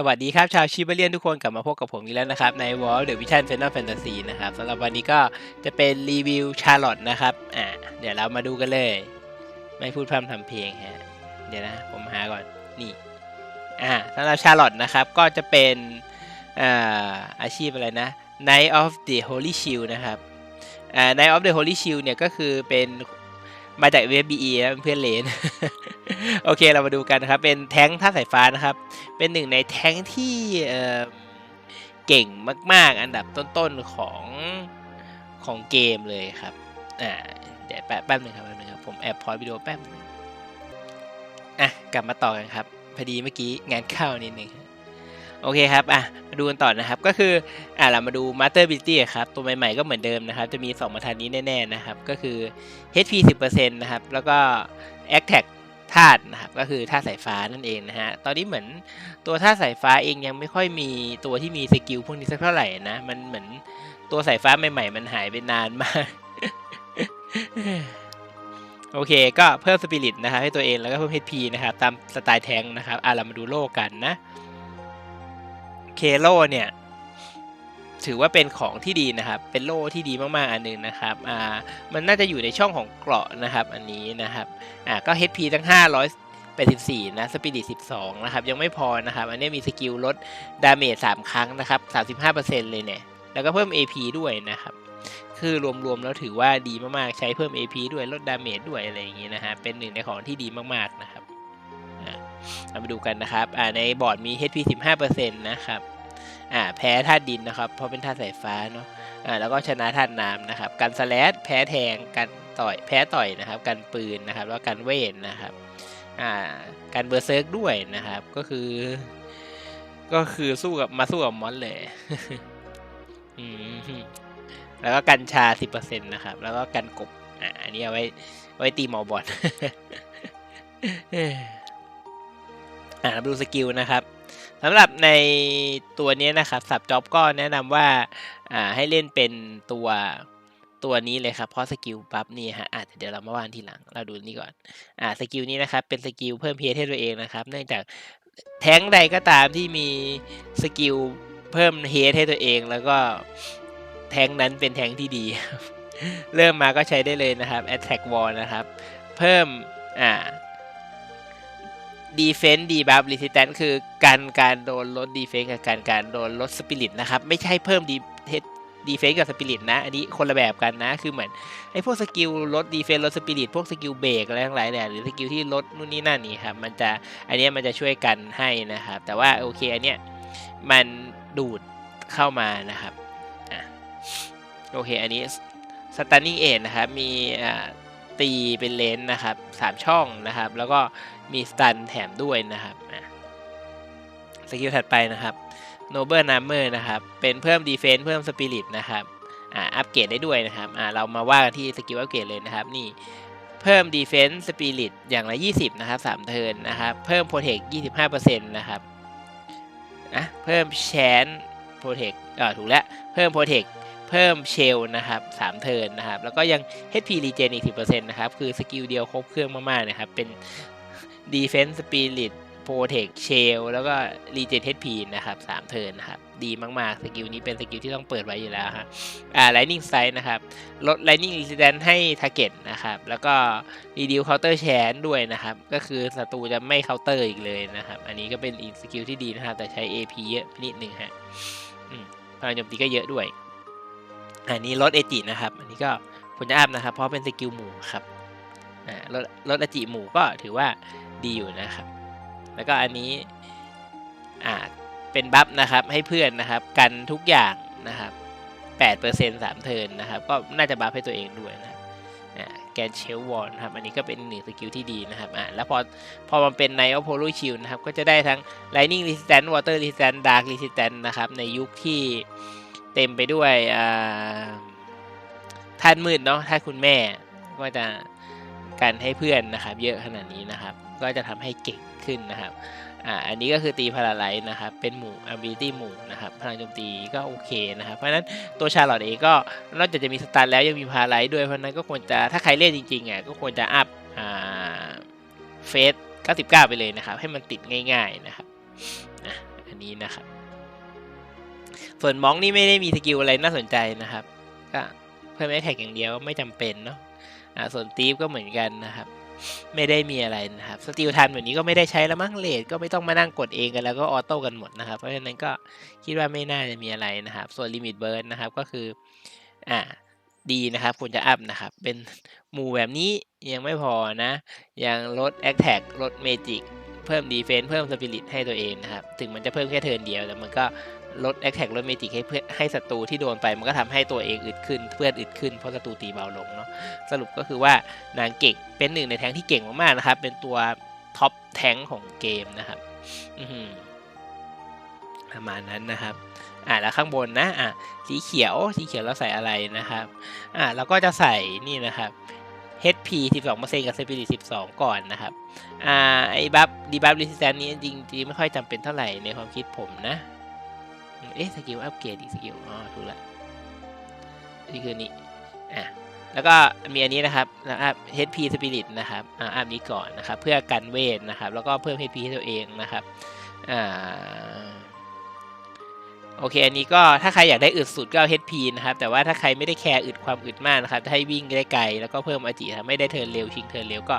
สวัสดีครับ ชาวชิบเลียนทุกคนกลับมาพบกับผมอีกแล้วนะครับ ใน World The Vision Final Fantasy นะครับสำหรับวันนี้ก็จะเป็นรีวิวชาร์ลอตนะครับอ่าเดี๋ยวเรามาดูกันเลย ไม่พูดพร่ำทำเพลงฮะเดี๋ยวนะ ผมหาก่อนนี่อ่าสำหรับชาร์ลอตนะครับก็จะเป็นอ่าอาชีพอะไรนะ Knight of the Holy Shield นะครับอ่า Knight of the Holy Shield เนี่ยก็คือเป็น มาจากเว็บ BE นะเพื่อนเลน โอเคเรามาดูกันนะครับ เป็นแท้งท่าสายฟ้านะครับ เป็นหนึ่งในแท้งที่เอ่อเก่งมาก ๆ อันดับต้นๆของของเกมเลยครับ อ่า เดี๋ยวแป๊บแป๊บหนึงครับแป๊บหนึงครับ ผมแอบพอยวิดีโอแป๊บหนึงอะ กลับมาต่อกันครับ พอดีเมื่อกี้งานเข้านิดนึง โอเคครับอะมาดูกันต่อนะครับ ก็คืออะเรามาดู Master Ability ครับ ตัวใหม่ๆก็เหมือนเดิมนะครับ จะมี2มาทานนี้แน่ๆนะครับ ก็คือ HP 10%นะครับ แล้วก็ Attack ธาตุนะครับก็คือธาตุสายฟ้านั่นเองนะฮะตอนนี้เหมือนตัวธาตุสายฟ้าเองยังไม่ค่อยมีตัวที่มีสกิลพวกนี้สักเท่าไหร่นะมันเหมือนตัวสายฟ้าใหม่ ๆ มันหายไปนานมาก โอเค ก็เพิ่มสปิริตนะครับให้ตัวเองแล้วก็เพิ่ม HP นะครับตามสไตล์แทงนะครับอะเรามาดูโล่กันนะ เคโลเนี่ย ถือว่าเป็นของที่ดีนะครับ เป็นโล่ที่ดีมากๆอันหนึ่งนะครับอ่ามันน่าจะอยู่ในช่องของเกราะนะครับ อันนี้นะครับอ่าก็ HP ทั้ง584นะสปิริต12 นะครับ ยังไม่พอนะครับ อันนี้มีสกิลลดดาเมจ3ครั้งนะครับ 35%เลยเนี่ย แล้วก็เพิ่ม AP ด้วยนะครับ คือรวมๆแล้วถือว่าดีมากๆ ใช้เพิ่ม AP ด้วยลดดาเมจด้วยอะไรอย่างงี้นะฮะ เป็นหนึ่งในของที่ดีมากๆนะครับ เรามาดูกันนะครับอ่าในบอร์ดมี HP 15%นะครับอ่าแพ้ธาตุดินนะครับเพราะเป็นธาตุสายฟ้าเนาะอ่าแล้วก็ชนะธาตุน้ำนะครับกันสแลดแพ้แทงกันต่อยแพ้ต่อยนะครับกันปืนนะครับแล้วกันเวทนะครับอ่ากันเบอร์เซิร์กด้วยนะครับก็คือ ก็คือสู้กับมาสู้กับมอนเลยอืมแล้วก็กันชา 10%นะครับ แล้วก็กันกบอ่าอันนี้เอาไว้ไว้ตีหมอบอล อ่าดูสกิลนะครับสำหรับในตัวนี้นะครับสับจ็อบก็แนะนำว่าอ่าให้เล่นเป็นตัวตัวนี้เลยครับเพราะสกิลปั๊บนี่ฮะอาจจะเดี๋ยวเรามาวางทีหลังเราดูนี่ก่อนอ่าสกิลนี้นะครับเป็นสกิลเพิ่มเพให้ตัวเองนะครับ เนื่องจากแท้งใดก็ตามที่มีสกิลเพิ่มเฮดให้ตัวเอง แล้วก็แท้งนั้นเป็นแท้งที่ดี เริ่มมาก็ใช้ได้เลยนะครับ Attack Wall นะครับ เพิ่มอ่า Defense Debuff Resistance คือการการโดนลด Defense กับการการโดนลด Spirit นะครับ ไม่ใช่เพิ่ม Defense กับ Spirit นะ อันนี้คนละแบบกันนะ คือเหมือนไอ้พวกสกิลลด Defense ลด Spirit พวกสกิลเบรกอะไรทั้งหลายเนี่ยหรือสกิลที่ลดนู่นนี่นั่นนี่ครับ มันจะ อันเนี้ยมันจะช่วยกันให้นะครับ แต่ว่าโอเค อันเนี้ยมันดูดเข้ามานะครับอโอเค อันนี้ Stunning Age นะครับ มีอ่า ตีเป็นเลนส์นะครับสามช่องนะครับ แล้วก็มีสตันแถมด้วยนะครับสกิลถัดไปนะครับ Noble Number นะครับเป็นเพิ่ม Defense เพิ่ม Spirit นะครับอ่าอัปเกรดได้ด้วยนะครับอ่าเรามาว่ากันที่สกิลอัปเกรดเลยนะครับนี่เพิ่ม Defense Spirit อย่างละ 20 นะครับ 3 เทิร์นนะครับ เพิ่ม Protect 25%นะครับอะเพิ่ม Chance Protect อ่าถูกแล้ว เพิ่ม Protect เพิ่มเชลนะครับ3เทิร์นนะครับ แล้วก็ยัง HP Regen อีก 10%นะครับ คือสกิลเดียวครบเครื่องมากๆนะครับ เป็น Defense Spirit Protect Shell แล้วก็ Regen HP นะครับ3เทิร์นนะครับ ดีมากๆ สกิลนี้เป็นสกิลที่ต้องเปิดไว้อยู่แล้วฮะอ่า Lightning Strike นะครับ ลด Lightning Resistance ให้ Target นะครับ แล้วก็ Reduce Counter Chance ด้วยนะครับ ก็คือศัตรูจะไม่ counter อีกเลยนะครับ อันนี้ก็เป็นอีกสกิลที่ดีนะครับ แต่ใช้ AP เยอะนิดหนึ่งฮะอืมพลังโจมตีก็เยอะด้วย อันนี้ลดเอจินะครับ อันนี้ก็ควรจะอัพนะครับ เพราะเป็นสกิลหมู่ครับลดลดเอจิหมู่ก็ถือว่าดีอยู่นะครับ แล้วก็อันนี้อ่าเป็นบัฟนะครับให้เพื่อนนะครับ กันทุกอย่างนะครับ8% 3 เทิร์นนะครับ ก็น่าจะบัฟให้ตัวเองด้วยนะแกนเชลวอนครับ อันนี้ก็เป็นหนึ่งสกิลที่ดีนะครับอ่าแล้วพอพอมันเป็นใน o p o l o Shield นะครับ ก็จะได้ทั้ง Lightning Resistance Water Resistance Dark Resistant นะครับ ในยุคที่ เต็มไปด้วยท่านมืดเนาะท่านคุณแม่ก็จะการให้เพื่อนนะครับ เยอะขนาดนี้นะครับ ก็จะทำให้เก่งขึ้นนะครับอ่าอันนี้ก็คือตีพาราไลท์นะครับ เป็นหมู่ ability หมู่นะครับ พลังโจมตีก็โอเคนะครับ เพราะฉะนั้นตัวชาลอตเองก็นอกจากจะมีสตาร์แล้วยังมีพาราไลท์ด้วย เพราะฉะนั้นก็ควรจะถ้าใครเล่นจริงๆอะก็ควรจะอัพอ่าเฟส99 ไปเลยนะครับ ให้มันติดง่าย ๆนะครับอะอันนี้นะครับ ส่วนมองนี่ไม่ได้มีสกิลอะไรน่าสนใจนะครับ ก็เพิ่มแอคแท็กอย่างเดียวไม่จำเป็นเนาะอ่าส่วนตีฟก็เหมือนกันนะครับ ไม่ได้มีอะไรนะครับสติลทันแบบนี้ก็ไม่ได้ใช้แล้วมั้งเลดก็ไม่ต้องมานั่งกดเองกันแล้วก็ออโต้กันหมดนะครับ เพราะฉะนั้นก็คิดว่าไม่น่าจะมีอะไรนะครับ ส่วนลิมิตเบิร์นนะครับก็คืออ่าดีนะครับควรจะอัพนะครับ เป็นหมู่แบบนี้ยังไม่พอนะ ยังลดแอคแท็กลดเมจิกเพิ่มดีเฟนส์เพิ่มสปิริตให้ตัวเองนะครับ ถึงมันจะเพิ่มแค่เทิร์นเดียวแต่มันก็ ลดแอคแท็กลดเมจิกให้เพื่อให้ศัตรูที่โดนไปมันก็ทำให้ตัวเองอึดขึ้น เพื่อนอึดขึ้นเพราะศัตรูตีเบาลงเนาะสรุปก็คือว่านางเก่งเป็นหนึ่งในแทงที่เก่งมากๆนะครับ เป็นตัวท็อปแทงของเกมนะครับประมาณนั้นนะครับอ่าแล้วข้างบนนะอ่าสีเขียวสีเขียวเราใส่อะไรนะครับอ่าเราก็จะใส่นี่นะครับ HP 12%กับ Spirit 12 ก่อนนะครับ อ่า ไอ้บัฟดีบัฟรีสิสแตนนี้จริงๆ ไม่ค่อยจำเป็นเท่าไหร่ในความคิดผมนะ เอ๊ะสกิลอัปเกรดอีกสกิลอ๋อถูกละนี่คือนี่อะแล้วก็มีอันนี้นะครับนะครับ HP Spirit นะครับอ่าอัพนี้ก่อนนะครับ เพื่อกันเวทนะครับ แล้วก็เพิ่ม HP ให้ตัวเองนะครับอ่าโอเค อันนี้ก็ถ้าใครอยากได้อึดสุดก็เอา HP นะครับ แต่ว่าถ้าใครไม่ได้แคร์อึดความอึดมากนะครับจะให้วิ่งได้ไกลแล้วก็เพิ่มอาจิทำไม่ได้เทิร์นเร็วชิงเทิร์นเร็วก็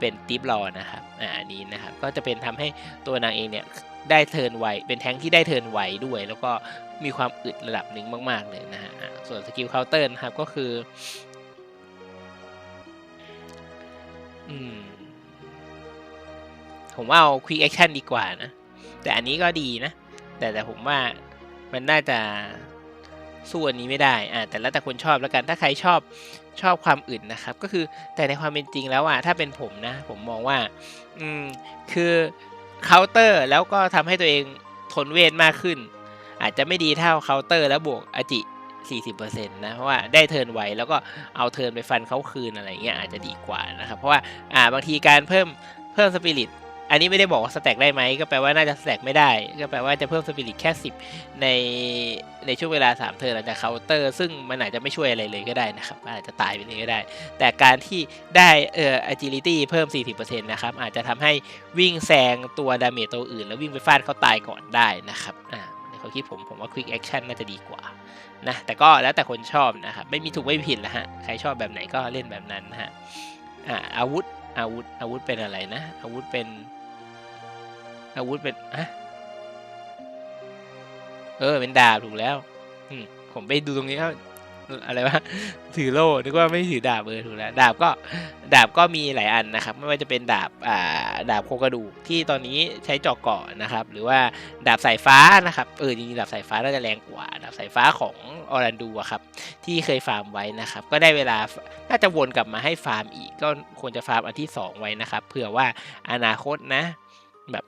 เป็นติปรอนะครับ อ่าอันนี้นะครับ ก็จะเป็นทำให้ตัวนางเองเนี่ย ได้เทินไวเป็นแท้งที่ได้เทินไวด้วย แล้วก็มีความอึดระดับหนึ่งมาก ๆ เลยนะฮะ ส่วนสกิลเคาน์เตอร์นะครับก็คือ อืม ผมว่าเอา Quick Action ดีกว่านะ แต่อันนี้ก็ดีนะ แต่แต่ผมว่ามันน่าจะสู้อันนี้ไม่ได้ อ่า แต่แล้วแต่คนชอบแล้วกัน ถ้าใครชอบชอบความอื่นนะครับ ก็คือแต่ในความเป็นจริงแล้วอะ ถ้าเป็นผมนะ ผมมองว่า อืม คือ เคาน์เตอร์แล้วก็ทำให้ตัวเองทนเวทมากขึ้น อาจจะไม่ดีเท่าเคาน์เตอร์แล้วบวกอจิ 40%นะเพราะว่าได้เทิร์นไวแล้วก็เอาเทิร์นไปฟันเขาคืนอะไรเงี้ยอาจจะดีกว่านะครับเพราะว่าอ่าบางทีการเพิ่มเพิ่มสปิริต อันนี้ไม่ได้บอกว่าสแต็กได้ไหมก็แปลว่าน่าจะสแต็กไม่ได้ ก็แปลว่าจะเพิ่มสปิริตแค่ 10 ในในช่วงเวลา 3 เทิร์นหลังจากเคาน์เตอร์ ซึ่งมันอาจจะไม่ช่วยอะไรเลยก็ได้นะครับ อาจจะตายไปเลยก็ได้ แต่การที่ได้เอ่อ agility เพิ่ม 40%นะครับ อาจจะทำให้วิ่งแซงตัวดาเมจตัวอื่น แล้ววิ่งไปฟาดเขาตายก่อนได้นะครับอ่าในความคิดผมผมว่า quick action น่าจะดีกว่านะแต่ก็แล้วแต่คนชอบนะครับไม่มีถูกไม่มีผิดละฮะใครชอบแบบไหนก็เล่นแบบนั้นนะฮะอ่าอาวุธอาวุธอาวุธเป็นอะไรนะ อาวุธเป็น อาวุธเป็นอะเออ เป็นดาบถูกแล้ว อืมผมไปดูตรงนี้ก็อะไรวะถือโล่นึกว่าไม่ถือดาบเออถูกแล้วดาบก็ดาบก็มีหลายอันนะครับ ไม่ว่าจะเป็นดาบอ่าดาบโครงกระดูกที่ตอนนี้ใช้จาะเกาะนะครับ หรือว่าดาบสายฟ้านะครับเออจริงๆดาบสายฟ้าน่าจะแรงกว่า ดาบสายฟ้าของออรันดูอะครับ ที่เคยฟาร์มไว้นะครับ ก็ได้เวลาน่าจะวนกลับมาให้ฟาร์มอีก ก็ควรจะฟาร์มอันที่ 2 ไว้นะครับเผื่อว่าอนาคตนะ แบบ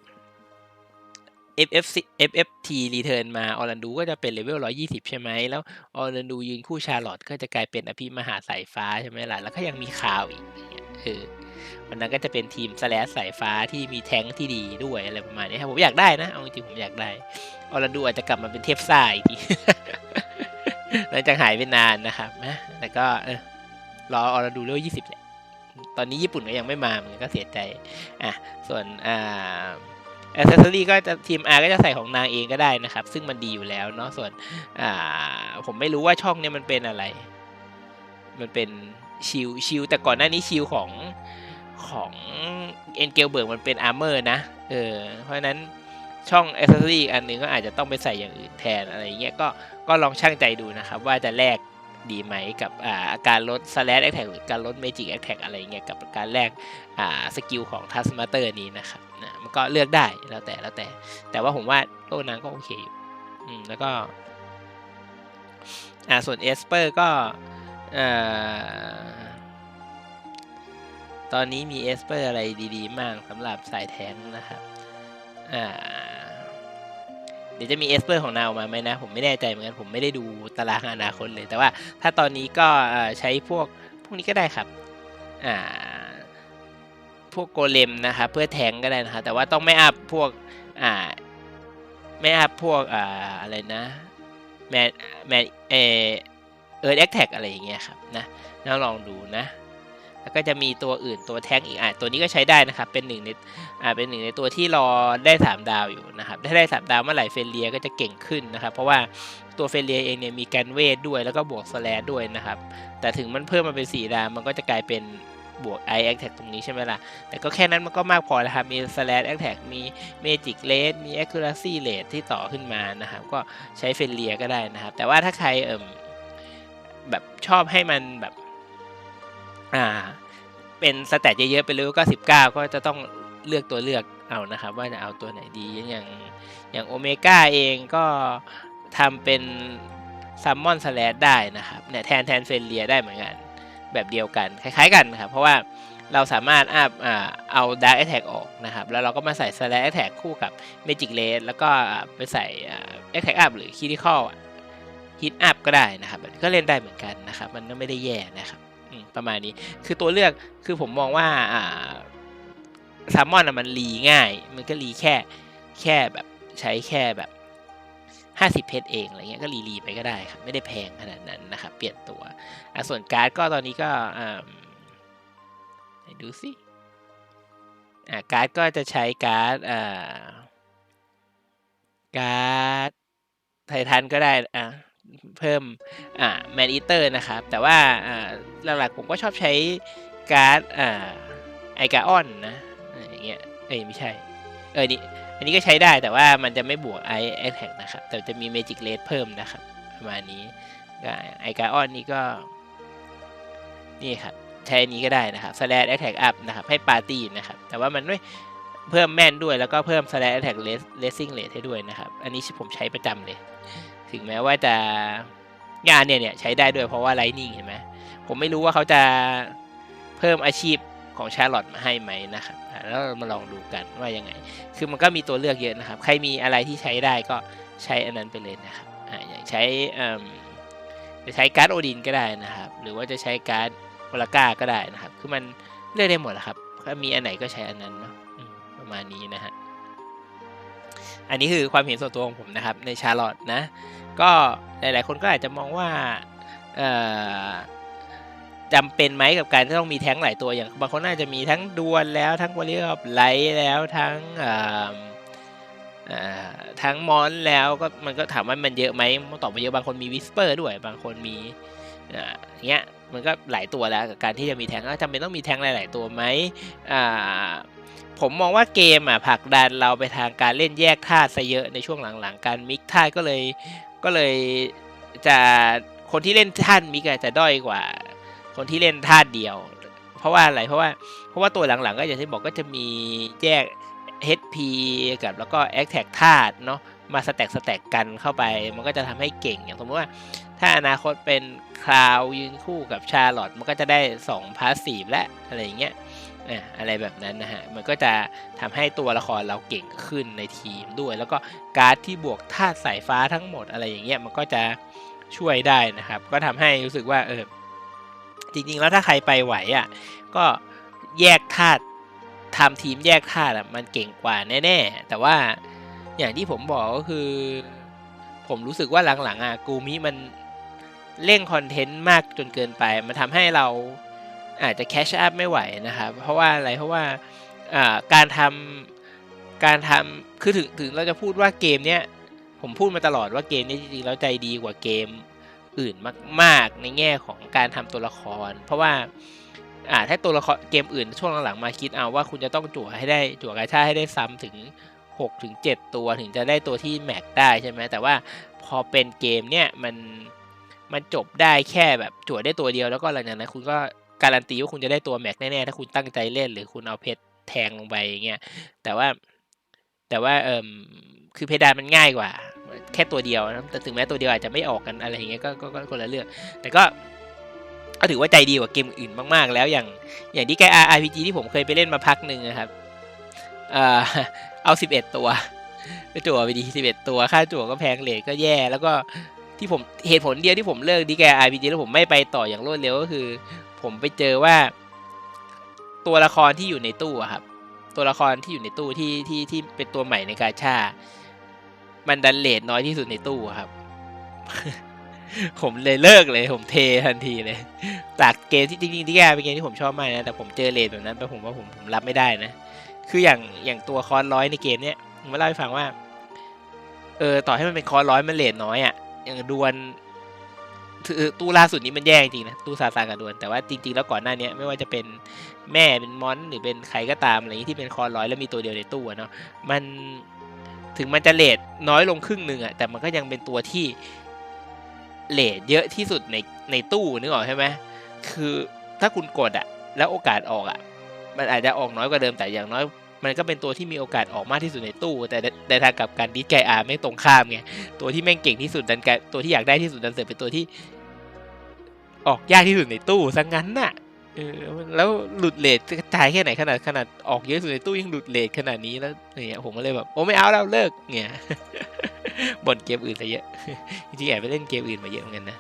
FFC FFT return มาออรันดูก็จะเป็นเลเวล120 ใช่ไหม แล้วออรันดูยืนคู่ชาร์ลอตก็จะกลายเป็นอภิมหาสายฟ้าใช่ไหมล่ะ แล้วก็ยังมีข่าวอีกเงี้ยเออวันนั้นก็จะเป็นทีมสแลสสายฟ้าที่มีแทงที่ดีด้วยอะไรประมาณนี้ครับผมอยากได้นะ เอาจริงผมอยากได้ออรันดูอาจจะกลับมาเป็นเทพซ่าอีกทีหลังจากหายไปนานนะครับนะแต่ก็เออรอออรันดูเลเวล20แหละตอนนี้ญี่ปุ่นก็ยังไม่มาเหมือนก็เสียใจอะส่วนอ่า อ c เซสซอรี่ก็จะทีม R ก็จะใส่ของนางเองก็ได้นะครับ ซึ่งมันดีอยู่แล้วเนาะส่วนอ่าผมไม่รู้ว่าช่องเนี้ยมันเป็นอะไร มันเป็นชิลชิลแต่ก่อนหน้านี้ชิลของของเอ็นเกลเบิร์กมันเป็นอาร์เมอร์นะเออเพราะนั้นช่องอ c เซสซอรี่อันนึงก็อาจจะต้องไปใส่อย่างอื่นแทนอะไรเงี้ยก็ก็ลองช่างใจดูนะครับ ว่าจะแลก ดีไหมกับอาการลดสแล s แอคแท็กหรือการลดเมจิกแอคแท็กอะไรเงี้ยกับการแลกสกิลของทัสมาเตอร์นี้นะครับนะมันก็เลือกได้แล้วแต่แล้วแต่ แต่ว่าผมว่าโลนางก็โอเคอยู่อืมแล้วก็อ่าส่วนเอสเปอร์ก็อตอนนี้มีเอสเปอร์อะไรดีๆมากสำหรับสายแทงนะครับอ่า เดี๋ยวจะมีเอสเปอร์ของนาวมาไหมนะ ผมไม่แน่ใจเหมือนกัน ผมไม่ได้ดูตารางอนาคตเลย แต่ว่าถ้าตอนนี้ก็ใช้พวกพวกนี้ก็ได้ครับอ่าพวกโกเลมนะครับเพื่อแทงก็ได้นะครับแต่ว่าต้องไม่อัพพวกอ่าไม่อัพพวกอ่าอะไรนะแมนแมนเอเอิร์ธแอคแท็กอะไรอย่างเงี้ยครับนะต้องลองดูนะ แล้วก็จะมีตัวอื่นตัวแท้งอีกอะตัวนี้ก็ใช้ได้นะครับเป็นหนึ่งในอ่าเป็นหนึ่งในตัวที่รอได้สามดาวอยู่นะครับถ้าได้สามดาวเมื่อไหร่เฟเลียก็จะเก่งขึ้นนะครับ เพราะว่าตัวเฟเลียเองเนี่ยมีการเวทด้วยแล้วก็บวกสแลดด้วยนะครับ แต่ถึงมันเพิ่มมาเป็น 4 ดาวมันก็จะกลายเป็นบวก i attack ตรงนี้ใช่ไหมล่ะ แต่ก็แค่นั้นมันก็มากพอแล้วครับ มี slash attack มี magic rate มี accuracy rate ที่ต่อขึ้นมานะครับ ก็ใช้เฟรเลียก็ได้นะครับ แต่ว่าถ้าใครเอ่มแบบชอบให้มันแบบ อ่าเป็นสแตทเยอะๆไปเลยก็19ก็จะต้องเลือกตัวเลือกเอานะครับ ว่าจะเอาตัวไหนดีอย่างอย่างโอเมก้าเองก็ทำเป็นซัมมอนสแลดได้นะครับเนี่ยแทนแทนเฟรเลียได้เหมือนกัน แบบเดียวกัน คล้าย ๆ กันครับ เพราะว่าเราสามารถอัพอ่าเอา Dark Attack ออกนะครับ แล้วเราก็มาใส่ Slash Attack คู่กับ Magic Rate แล้วก็ไปใส่ Attack Up หรือ Critical Hit Up ก็ได้นะครับก็เล่นได้เหมือนกันนะครับ มันก็ไม่ได้แย่นะครับ ประมาณนี้ คือตัวเลือกคือผมมองว่าอ่าซัมมอนอะมันรีง่าย มันก็รีแค่แค่แบบใช้แค่แบบห้าสิบเพชรเองอะไรเงี้ยก็รีรีไปก็ได้ครับไม่ได้แพงขนาดนั้นนะครับเปลี่ยนตัวอะส่วนการ์ดก็ตอนนี้ก็อ่าไหนดูสิอ่าการ์ดก็จะใช้การ์ดอ่าการ์ดไททันก็ได้อ่า เพิ่มอ่าแมนอีเตอร์นะครับ แต่ว่าอ่าหลักๆผมก็ชอบใช้การ์ดอ่าไอกาออนนะอย่างเงี้ยเอ้ยไม่ใช่ เออนี่อันนี้ก็ใช้ได้แต่ว่ามันจะไม่บวกไอแอคแท็กนะครับ แต่จะมีเมจิกเลสเพิ่มนะครับ ประมาณนี้ไอกาออนนี่ก็ นี่ครับใช้อันนี้ก็ได้นะครับ slash attack up นะครับ ให้ปาร์ตี้นะครับ แต่ว่ามันไม่เพิ่มแม่นด้วยแล้วก็เพิ่ม slash attack racing rate ให้ด้วยนะครับ อันนี้ผมใช้ประจำเลย ถึงแม้ว่าจะงานเนี่ยเนี่ยใช้ได้ด้วยเพราะว่า lightning เห็นไหมผมไม่รู้ว่าเขาจะเพิ่มอาชีพของชาร์ลอตมาให้ไหมนะครับแล้วมาลองดูกันว่ายังไง คือมันก็มีตัวเลือกเยอะนะครับ ใครมีอะไรที่ใช้ได้ก็ใช้อันนั้นไปเลยนะครับออย่างใช้จะใช้การ์ดโอดินก็ได้นะครับ หรือว่าจะใช้การ์ดวลาก้าก็ได้นะครับ คือมันเลือกได้หมดแหละครับ ถ้ามีอันไหนก็ใช้อันนั้นเนาะประมาณนี้นะฮะ อันนี้คือความเห็นส่วนตัวของผมนะครับในชาร์ลอตนะ ก็หลาย ๆ คนก็อาจจะมองว่าจำเป็นไหมกับการที่ต้องมีแท้งหลายตัวอย่างบางคนน่าจะมีทั้งดวลแล้วทั้งวอลเลย์ออฟไลท์แล้วทั้งทั้งมอนแล้วก็มันก็ถามว่ามันเยอะไหมตอบมาเยอะบางคนมีวิสเปอร์ด้วยบางคนมีอย่างเงี้ยมันก็หลายตัวแล้วกับการที่จะมีแท้งแล้วจำเป็นต้องมีแท้งหลาย ๆ ตัวไหมอ่า ผมมองว่าเกมอะผลักดันเราไปทางการเล่นแยกธาซะเยอะในช่วงหลังๆ การมิกธาก็เลยก็เลยจะคนที่เล่นธาตุมิกจะด้อยกว่า คนที่เล่นธาเดียว เพราะว่าอะไรเพราะว่าเพราะว่าตัวหลังๆ ก็อย่างที่บอกก็จะมีแยก HP กับแล้วก็ a t t a c k ธาตุเนาะมาสแต็กสแต็กกันเข้าไป มันก็จะทำให้เก่งอย่างสมมติว่าถ้าอนาคตเป็นคลาวยืนคู่กับชาร์ลอตมันก็จะได้ 2 พาสซีฟและอะไรอย่างเงี้ย อะอะไรแบบนั้นนะฮะ มันก็จะทำให้ตัวละครเราเก่งขึ้นในทีมด้วย แล้วก็การ์ดที่บวกธาตุสายฟ้าทั้งหมดอะไรอย่างเงี้ยมันก็จะช่วยได้นะครับ ก็ทำให้รู้สึกว่าเออจริงๆแล้วถ้าใครไปไหวอะก็แยกธาตุทำทีมแยกธาตุอะมันเก่งกว่าแน่ๆ แต่ว่าอย่างที่ผมบอกก็คือ ผมรู้สึกว่าหลังๆอะกูมิมันเร่งคอนเทนต์มากจนเกินไป มันทำให้เรา อาจจะแคชอัพไม่ไหวนะครับ เพราะว่าอะไรเพราะว่าการทำการทำคือถึงถึงเราจะพูดว่าเกมเนี้ยผมพูดมาตลอดว่าเกมนี้จริงๆแล้วใจดีกว่าเกมอื่นมากๆ ในแง่ของการทำตัวละคร เพราะว่าอ่าถ้าตัวละครเกมอื่นช่วงหลังๆมาคิดเอาว่าคุณจะต้องจั่วให้ได้จั่วกาชาให้ได้ซ้ำถึง6ถึง7ตัวถึงจะได้ตัวที่แม็กได้ใช่ไหมแต่ว่าพอเป็นเกมเนี้ยมันมันจบได้แค่แบบจั่วได้ตัวเดียวแล้วก็หลังจากนั้นคุณก็ การันตีว่าคุณจะได้ตัวแม็กแน่ๆถ้าคุณตั้งใจเล่น หรือคุณเอาเพชรแทงลงไปอย่างเงี้ยแต่ว่าแต่ว่าเอ่มคือเพดานมันง่ายกว่า แค่ตัวเดียวนะแต่ถึงแม้ตัวเดียวอาจจะไม่ออกกันอะไรอย่างเงี้ยก็ก็คนละเรื่องแต่ก็ก็ถือว่าใจดีกว่าเกมอื่นมากๆ แล้วอย่างอย่างที่แก RPG ที่ผมเคยไปเล่นมาพักหนึ่งนะครับเอาสิบเอ็ดตัวจั่วไปดีสิบเอ็ดตัว ค่าจั่วก็แพงเลทก็แย่ แล้วก็ ที่ผมเหตุผลเดียวที่ผมเลิกดีแก RPG แล้วผมไม่ไปต่ออย่างรวดเร็วก็คือ ผมไปเจอว่า ตัวละครที่อยู่ในตู้ครับ ตัวละครที่อยู่ในตู้ที่ที่ที่เป็นตัวใหม่ในกาชา มันดันเลทน้อยที่สุดในตู้ครับ ผมเลยเลิกเลย ผมเททันทีเลยจากเกมที่จริงๆที่แกเป็นเกมที่ผมชอบมากนะแต่ผมเจอเลทแบบนั้นไปผมว่าผมผมรับไม่ได้นะ คืออย่างอย่างตัวคอนร้อยในเกมเนี้ยผมมาเล่าให้ฟังว่า เออต่อให้มันเป็นคอนร้อยมันเลทน้อยอะ่ะ อย่างดวลคือตู้ล่าสุดนี้มันแย่จริงนะตู้ซาซานกับดวลแต่ว่าจริง ๆ แล้วก่อนหน้านี้ไม่ว่าจะเป็นแม่เป็นมอนหรือเป็นใครก็ตามอะไรนี้ที่เป็นคอร้อยแล้วมีตัวเดียวในตู้เนาะมันถึงมันจะเลทน้อยลงครึ่งหนึ่งอะแต่มันก็ยังเป็นตัวที่เลทเยอะที่สุดในในตู้นึกออกใช่ไหมคือถ้าคุณกดอะแล้วโอกาสออกอะมันอาจจะออกน้อยกว่าเดิมแต่อย่างน้อย มันก็เป็นตัวที่มีโอกาสออกมากที่สุดในตู้ แต่ในทางกับการดิสไกอาไม่งตรงข้ามไงตัวที่แม่งเก่งที่สุดดันกายตัวที่อยากได้ที่สุดดันเสือกเป็นตัวที่ ออกยากที่สุดในตู้ซะงั้นน่ะเออแล้วหลุดเลทกระจายแค่ไหนขนาดขนาดออกเยอะที่สุดในตู้ยังหลุดเลทขนาดนี้แล้วเนี่ยผมก็เลยแบบโอ้ไม่เอาแล้วเลิกเนี่ยบ่นเกมอื่นซะเยอะจริงๆแอบไปเล่นเกมอื่นมาเยอะเหมือนกันนะ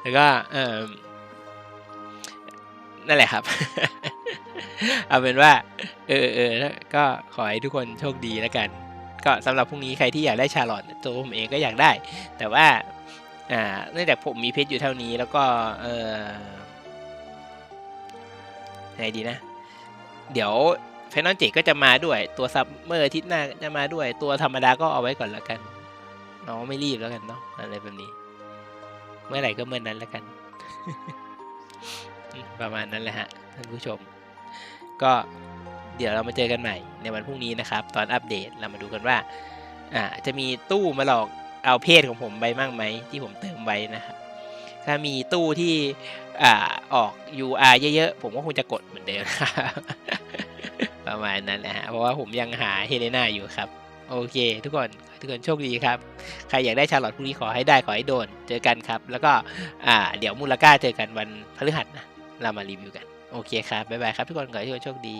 แล้วก็เออนั่นแหละครับ เอาเป็นว่า เออเออแล้วก็ขอให้ทุกคนโชคดีแล้วกัน ก็สำหรับพรุ่งนี้ใครที่อยากได้ชาลอตตัวผมเองก็อยากได้ แต่ว่าอ่าเนื่องจากผมมีเพชรอยู่เท่านี้แล้วก็เออไงดีนะ เดี๋ยวแฟนนอนเจก็จะมาด้วยตัวซับเมอร์ทิตหน้าจะมาด้วย ตัวธรรมดาก็เอาไว้ก่อนและกันน้องไม่รีบแล้วกันเนาะอะไรแบบนี้ เมื่อไหร่ก็เมื่อนั้นแล้วกัน ประมาณนั้นแหละฮะท่านผู้ชม ก็เดี๋ยวเรามาเจอกันใหม่ในวันพรุ่งนี้นะครับ ตอนอัปเดตเรามาดูกันว่าอ่าจะมีตู้มาหลอกเอาเพศของผมไปบ้างไหมที่ผมเติมไว้นะครับถ้ามีตู้ที่อ่าออก UR เยอะๆ ผมก็คงจะกดเหมือนเดิมครับประมาณนั้นแหละฮะเพราะว่าผมยังหาเฮเลนาอยู่ครับ โอเค ทุกคนทุกคนโชคดีครับ ใครอยากได้ชาร์ลอตพรุ่งนี้ขอให้ได้ขอให้โดน เจอกันครับ แล้วก็อ่าเดี๋ยวมูลค่าเจอกันวันพฤหัสนะเรามารีวิวกัน โอเคครับ บ๊ายบายครับทุกคนขอให้ทุกคนโชคดี